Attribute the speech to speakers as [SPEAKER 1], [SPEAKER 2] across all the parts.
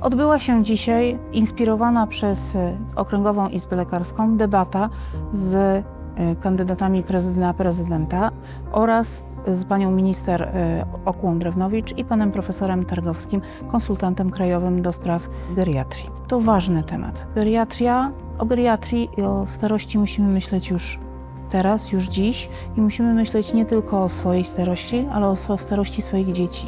[SPEAKER 1] Odbyła się dzisiaj, inspirowana przez y, Okręgową Izbę Lekarską, debata z y, kandydatami na prezydenta oraz z panią minister y, Okłą-Drewnowicz i panem profesorem Targowskim, konsultantem krajowym do spraw geriatrii. To ważny temat. Geriatria, o geriatrii i o starości musimy myśleć już teraz, już dziś i musimy myśleć nie tylko o swojej starości, ale o starości swoich dzieci.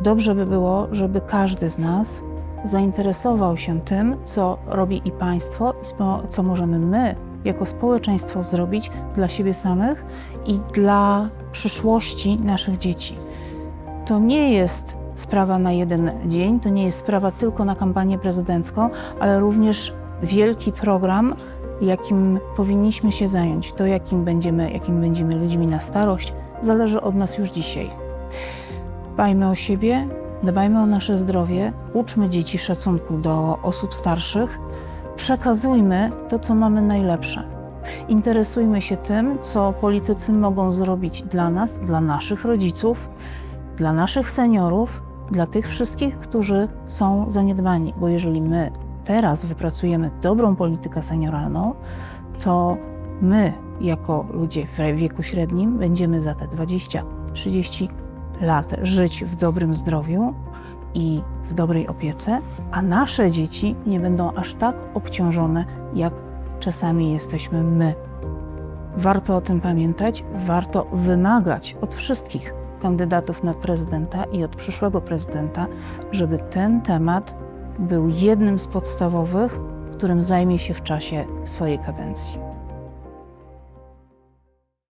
[SPEAKER 1] Dobrze by było, żeby każdy z nas zainteresował się tym, co robi i państwo, i co możemy my jako społeczeństwo zrobić dla siebie samych i dla przyszłości naszych dzieci. To nie jest sprawa na jeden dzień, to nie jest sprawa tylko na kampanię prezydencką, ale również wielki program, jakim powinniśmy się zająć. To, jakim będziemy, jakim będziemy ludźmi na starość, zależy od nas już dzisiaj. Dbajmy o siebie, dbajmy o nasze zdrowie, uczmy dzieci szacunku do osób starszych, przekazujmy to, co mamy najlepsze. Interesujmy się tym, co politycy mogą zrobić dla nas, dla naszych rodziców, dla naszych seniorów, dla tych wszystkich, którzy są zaniedbani. Bo jeżeli my teraz wypracujemy dobrą politykę senioralną, to my, jako ludzie w wieku średnim, będziemy za te 20-30 lat żyć w dobrym zdrowiu i w dobrej opiece, a nasze dzieci nie będą aż tak obciążone, jak czasami jesteśmy my. Warto o tym pamiętać, warto wymagać od wszystkich kandydatów na prezydenta i od przyszłego prezydenta, żeby ten temat był jednym z podstawowych, którym zajmie się w czasie swojej kadencji.